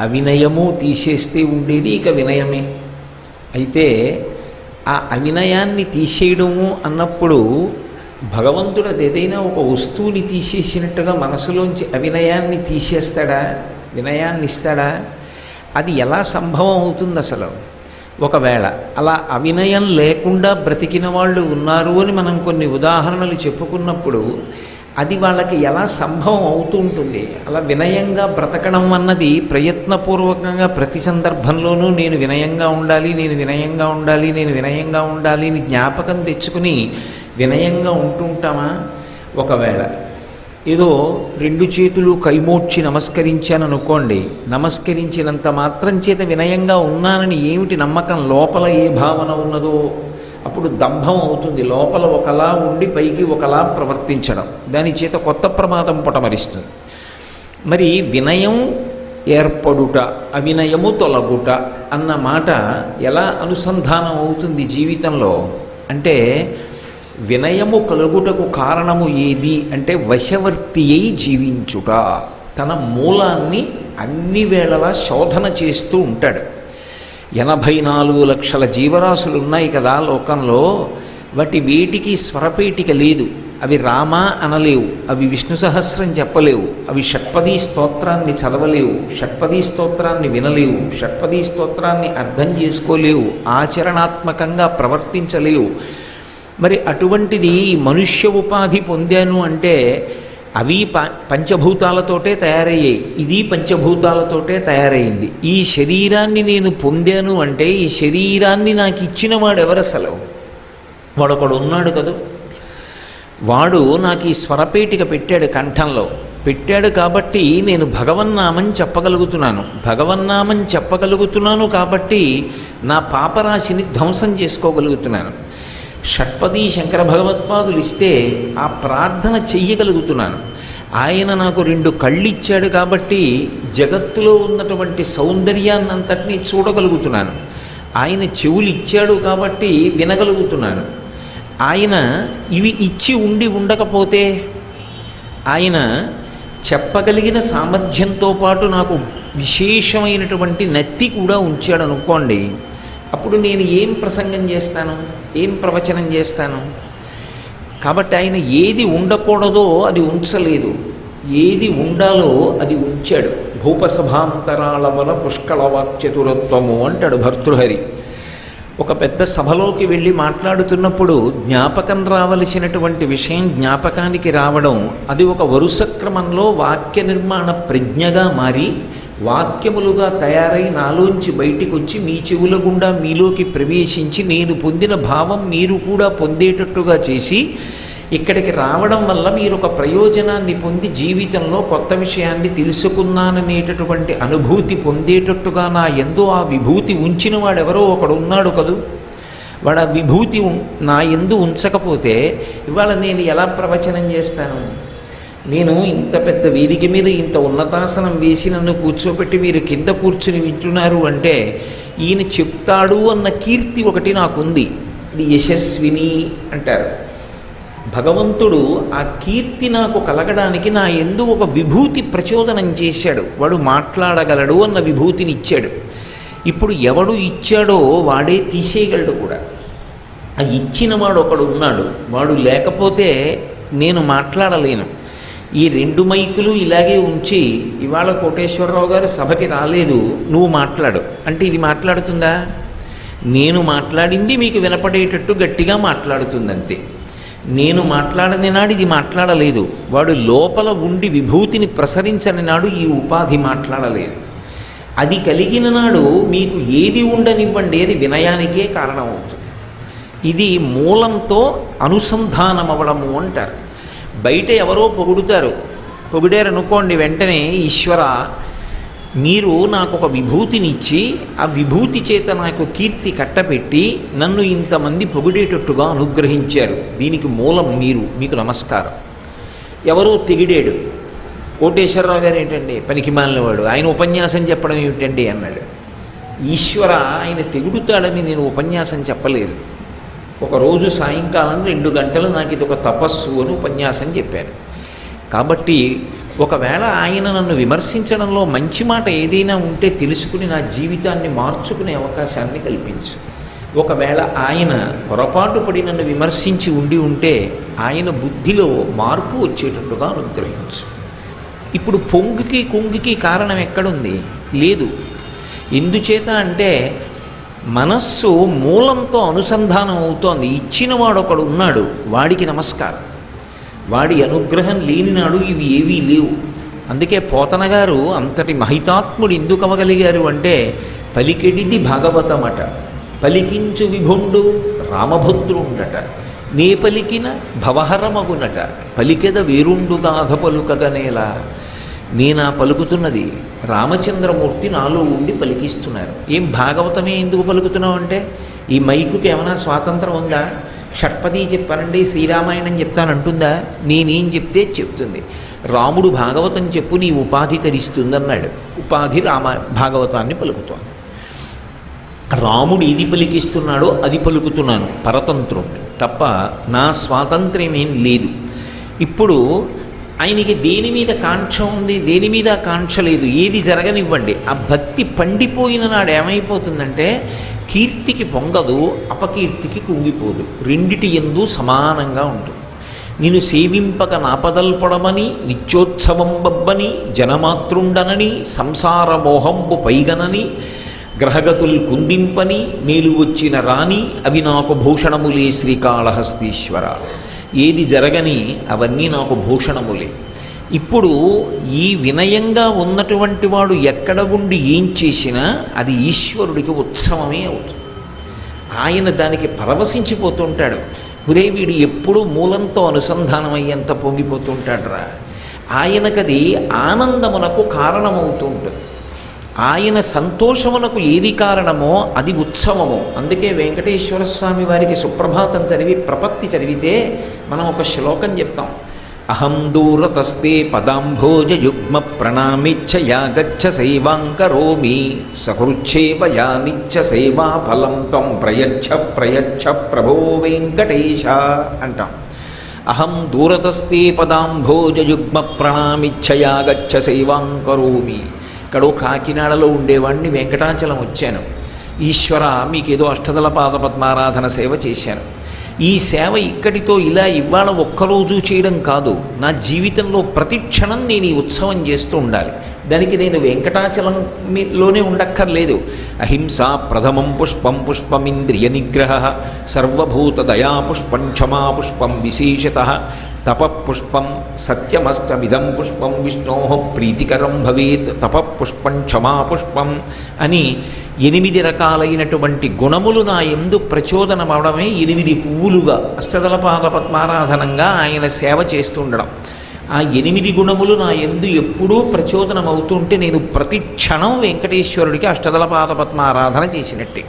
అవినయము తీసేస్తే ఉండేది ఇక వినయమే. అయితే ఆ అవినయాన్ని తీసేయడము అన్నప్పుడు భగవంతుడు అది ఏదైనా ఒక వస్తువుని తీసేసినట్టుగా మనసులోంచి అవినయాన్ని తీసేస్తాడా? వినయాన్ని ఇస్తాడా? అది ఎలా సంభవం అవుతుంది అసలు? ఒకవేళ అలా అవినయం లేకుండా బ్రతికిన వాళ్ళు ఉన్నారు అని మనం కొన్ని ఉదాహరణలు చెప్పుకున్నప్పుడు అది వాళ్ళకి ఎలా సంభవం అవుతూ ఉంటుంది అలా వినయంగా బ్రతకడం అన్నది ప్రయత్నపూర్వకంగా ప్రతి సందర్భంలోనూ నేను వినయంగా ఉండాలి నేను వినయంగా ఉండాలి నేను వినయంగా ఉండాలి అని జ్ఞాపకం తెచ్చుకుని వినయంగా ఉంటుంటామా? ఒకవేళ ఏదో రెండు చేతులు కైమోడ్చి నమస్కరించాను అనుకోండి నమస్కరించినంత మాత్రం చేత వినయంగా ఉన్నానని ఏమిటి నమ్మకం? లోపల ఏ భావన ఉన్నదో అప్పుడు దంభం అవుతుంది. లోపల ఒకలా ఉండి పైకి ఒకలా ప్రవర్తించడం. దాని చేత కొత్త ప్రమాదం పొటమరిస్తుంది. మరి వినయం ఏర్పడుట అవినయము తొలగుట అన్న మాట ఎలా అనుసంధానం అవుతుంది జీవితంలో? అంటే వినయము కలుగుటకు కారణము ఏది? అంటే వశవర్తి అయి జీవించుట. తన మూలాన్ని అన్ని వేళలా శోధన చేస్తూ ఉంటాడు. ఎనభై నాలుగు లక్షల జీవరాశులు ఉన్నాయి కదా లోకంలో వాటి వేటికి స్వరపేటిక లేదు. అవి రామ అనలేవు అవి విష్ణు సహస్రం చెప్పలేవు అవి షట్పదీ స్తోత్రాన్ని చదవలేవు షట్పదీ స్తోత్రాన్ని వినలేవు షట్పదీ స్తోత్రాన్ని అర్థం చేసుకోలేవు ఆచరణాత్మకంగా ప్రవర్తించలేవు. మరి అటువంటిది మనుష్య ఉపాధి పొందాను అంటే అవి ప పంచభూతాలతోటే తయారయ్యాయి. ఇది పంచభూతాలతోటే తయారైంది. ఈ శరీరాన్ని నేను పొందాను అంటే ఈ శరీరాన్ని నాకు ఇచ్చిన వాడు ఎవరసలు వాడొకడు ఉన్నాడు కదా? వాడు నాకు ఈ స్వరపేటిక పెట్టాడు కంఠంలో. పెట్టాడు కాబట్టి నేను భగవన్నామం చెప్పగలుగుతున్నాను. భగవన్నామం చెప్పగలుగుతున్నాను కాబట్టి నా పాపరాశిని ధ్వంసం చేసుకోగలుగుతున్నాను. షట్పది శంకర భగవత్పాదులు ఇస్తే ఆ ప్రార్థన చెయ్యగలుగుతున్నాను. ఆయన నాకు రెండు కళ్ళు ఇచ్చాడు కాబట్టి జగత్తులో ఉన్నటువంటి సౌందర్యాన్నంతటినీ చూడగలుగుతున్నాను. ఆయన చెవులు ఇచ్చాడు కాబట్టి వినగలుగుతున్నాను. ఆయన ఇవి ఇచ్చి ఉండి ఉండకపోతే ఆయన చెప్పగలిగిన సామర్థ్యంతో పాటు నాకు విశేషమైనటువంటి నత్తి కూడా ఉంచాడు అనుకోండి అప్పుడు నేను ఏం ప్రసంగం చేస్తాను? ఏం ప్రవచనం చేస్తాను? కాబట్టి ఆయన ఏది ఉండకూడదో అది ఉంచలేదు. ఏది ఉండాలో అది ఉంచాడు. భూపసభాంతరాల వల పుష్కళ వాక్చతురత్వము అంటాడు భర్తృహరి. ఒక పెద్ద సభలోకి వెళ్ళి మాట్లాడుతున్నప్పుడు జ్ఞాపకం రావలసినటువంటి విషయం జ్ఞాపకానికి రావడం అది ఒక వరుస క్రమంలో వాక్య నిర్మాణ ప్రజ్ఞగా మారి వాక్యములుగా తయారై నాలోంచి బయటికి వచ్చి మీ చెవుల గుండా మీలోకి ప్రవేశించి నేను పొందిన భావం మీరు కూడా పొందేటట్టుగా చేసి ఇక్కడికి రావడం వల్ల మీరు ఒక ప్రయోజనాన్ని పొంది జీవితంలో కొత్త విషయాన్ని తెలుసుకున్నాననేటటువంటి అనుభూతి పొందేటట్టుగా నా ఎందు ఆ విభూతి ఉంచిన వాడెవరో ఒకడు ఉన్నాడు కదూ. వాడు ఆ విభూతి నా ఎందు ఉంచకపోతే ఇవాళ నేను ఎలా ప్రవచనం చేస్తాను? నేను ఇంత పెద్ద వేదిక మీద ఇంత ఉన్నతాసనం వేసి నన్ను కూర్చోబెట్టి మీరు కింద కూర్చుని వింటున్నారు అంటే ఈయన చెప్తాడు అన్న కీర్తి ఒకటి నాకుంది. ఇది యశస్విని అంటారు. భగవంతుడు ఆ కీర్తి నాకు కలగడానికి నా ఎందు ఒక విభూతి ప్రచోదనం చేశాడు. వాడు మాట్లాడగలడు అన్న విభూతిని ఇచ్చాడు. ఇప్పుడు ఎవడు ఇచ్చాడో వాడే తీసేయగలడు కూడా. ఆ ఇచ్చిన వాడు ఒకడు ఉన్నాడు. వాడు లేకపోతే నేను మాట్లాడలేను. ఈ రెండు మైకులు ఇలాగే ఉంచి ఇవాళ కోటేశ్వరరావు గారు సభకి రాలేదు నువ్వు మాట్లాడు. అంటే ఇది మాట్లాడుతుందా? నేను మాట్లాడింది మీకు వినపడేటట్టు గట్టిగా మాట్లాడుతుందంతే. నేను మాట్లాడని నాడు ఇది మాట్లాడలేదు. వాడు లోపల ఉండి విభూతిని ప్రసరించని నాడు ఈ ఉపాధి మాట్లాడలేదు. అది కలిగిన నాడు మీకు ఏది ఉండనివ్వండి అది వినయానికే కారణమవుతుంది. ఇది మూలంతో అనుసంధానం అవడము అంటారు. బయట ఎవరో పొగుడుతారు. పొగిడారనుకోండి వెంటనే ఈశ్వర మీరు నాకు ఒక విభూతినిచ్చి ఆ విభూతి చేత నాకు కీర్తి కట్టపెట్టి నన్ను ఇంతమంది పొగిడేటట్టుగా అనుగ్రహించారు. దీనికి మూలం మీరు మీకు నమస్కారం. ఎవరో తెగిడాడు. కోటేశ్వరరావు గారు ఏంటండి? పనికి మాలినవాడు. ఆయన ఉపన్యాసం చెప్పడం ఏమిటండి? అన్నాడు. ఈశ్వర ఆయన తెగుడుతాడని నేను ఉపన్యాసం చెప్పలేదు. ఒకరోజు సాయంకాలం రెండు గంటలు నాకు ఇది ఒక తపస్సు అని ఉపన్యాసం చెప్పాను కాబట్టి ఒకవేళ ఆయన నన్ను విమర్శించడంలో మంచి మాట ఏదైనా ఉంటే తెలుసుకుని నా జీవితాన్ని మార్చుకునే అవకాశాన్ని కల్పించు. ఒకవేళ ఆయన పొరపాటు పడి నన్ను విమర్శించి ఉండి ఉంటే ఆయన బుద్ధిలో మార్పు వచ్చేటట్టుగా అనుగ్రహించు. ఇప్పుడు పొంగుకి కుంగికి కారణం ఎక్కడుంది? లేదు. ఎందుచేత అంటే మనస్సు మూలంతో అనుసంధానం అవుతోంది. ఇచ్చినవాడు ఒకడు ఉన్నాడు వాడికి నమస్కారం. వాడి అనుగ్రహం లేనినాడు ఇవి ఏవీ లేవు. అందుకే పోతన గారు అంతటి మహితాత్ముడు ఎందుకు అవ్వగలిగారు అంటే పలికెడిది భాగవతమట. పలికించు విభుండు రామభద్రుండట. నే పలికిన భవహరమగునట. పలికెద వేరుండుగాధ పలుకగనేలా నేనా పలుకుతున్నది? రామచంద్రమూర్తి నాలో ఉండి పలికిస్తున్నారు. ఏం భాగవతమే ఎందుకు పలుకుతున్నావు అంటే ఈ మైకుకి ఏమైనా స్వాతంత్రం ఉందా? షట్పది చెప్పానండి శ్రీరామాయణం చెప్తానంటుందా? నేనేం చెప్తే చెప్తుంది. రాముడు భాగవతం చెప్పు నీ ఉపాధి తరిస్తుందన్నాడు. ఉపాధి రామ భాగవతాన్ని పలుకుతోంది. రాముడు ఇది పలికిస్తున్నాడో అది పలుకుతున్నాను పరతంత్రుణ్ణి. తప్ప నా స్వాతంత్ర్యం ఏం లేదు. ఇప్పుడు ఆయనకి దేని మీద కాంక్ష ఉంది దేని మీద కాంక్ష లేదు ఏది జరగనివ్వండి. ఆ భక్తి పండిపోయిన నాడు ఏమైపోతుందంటే కీర్తికి పొంగదు అపకీర్తికి కుంగిపోదు. రెండిటి ఎందు సమానంగా ఉంటుంది. నేను సేవింపక నాపదల్పడమని నిత్యోత్సవం బబ్బని జనమాతృండనని సంసార మోహంబు పైగనని గ్రహగతుల్ కుందింపని మేలు వచ్చిన రాణి అవి నాకు భూషణములే శ్రీకాళహస్తీశ్వర. ఏది జరగని అవన్నీ నాకు భూషణములే. ఇప్పుడు ఈ వినయంగా ఉన్నటువంటి వాడు ఎక్కడ ఉండి ఏం చేసినా అది ఈశ్వరుడికి ఉత్సవమే అవుతుంది. ఆయన దానికి పరవశించిపోతుంటాడు. గురే వీడు ఎప్పుడూ మూలంతో అనుసంధానం అయ్యేంత పొంగిపోతుంటాడురా. ఆయనకది ఆనందమునకు కారణమవుతూ ఉంటుంది. ఆయన సంతోషమునకు ఏది కారణమో అది ఉత్సవము. అందుకే వెంకటేశ్వర స్వామి వారికి సుప్రభాతం చదివి ప్రపత్తి చదివితే మనం ఒక శ్లోకం చెప్తాం. అహం దూరతస్తే పదాంభోజయుగ్మ ప్రణామిచ్చయా గచ్చ శైవాంకరోమి సహృచ్ఛేవ యానిచ్చ శైవా ఫలం త్వం ప్రయచ్ఛ ప్రయచ్ఛ ప్రభో వెంకటేశ అంటాం. అహం దూరతస్తే పదాంభోజయుగ్మ ప్రణామిచ్చయా గచ్చ శైవాంకరోమి ఇక్కడో కాకినాడలో ఉండేవాడిని వెంకటాచలం వచ్చాను. ఈశ్వర మీకేదో అష్టదల పాద పద్మారాధన సేవ చేశాను. ఈ సేవ ఇక్కడితో ఇలా ఇవాళ ఒక్కరోజు చేయడం కాదు నా జీవితంలో ప్రతి క్షణం నేను ఈ ఉత్సవం చేస్తూ ఉండాలి. దానికి నేను వెంకటాచలంలోనే ఉండక్కర్లేదు. అహింస ప్రథమం పుష్పం పుష్పమింద్రియ నిగ్రహ సర్వభూత దయా పుష్పం క్షమా పుష్పం విశేషత తపఃపుష్పం సత్యమస్తమిదం పుష్పం విష్ణో ప్రీతికరం భవేత్ తపఃపుష్పం క్షమాపుష్పం అని ఎనిమిది రకాలైనటువంటి గుణములు నా ఎందు ప్రచోదనమవడమే ఎనిమిది పువ్వులుగా అష్టదళపాద పద్మారాధనంగా ఆయన సేవ చేస్తుండడం. ఆ ఎనిమిది గుణములు నా ఎందు ఎప్పుడూ ప్రచోదనం అవుతుంటే నేను ప్రతి క్షణం వెంకటేశ్వరుడికి అష్టదళపాద పద్మారాధన చేసినట్టే.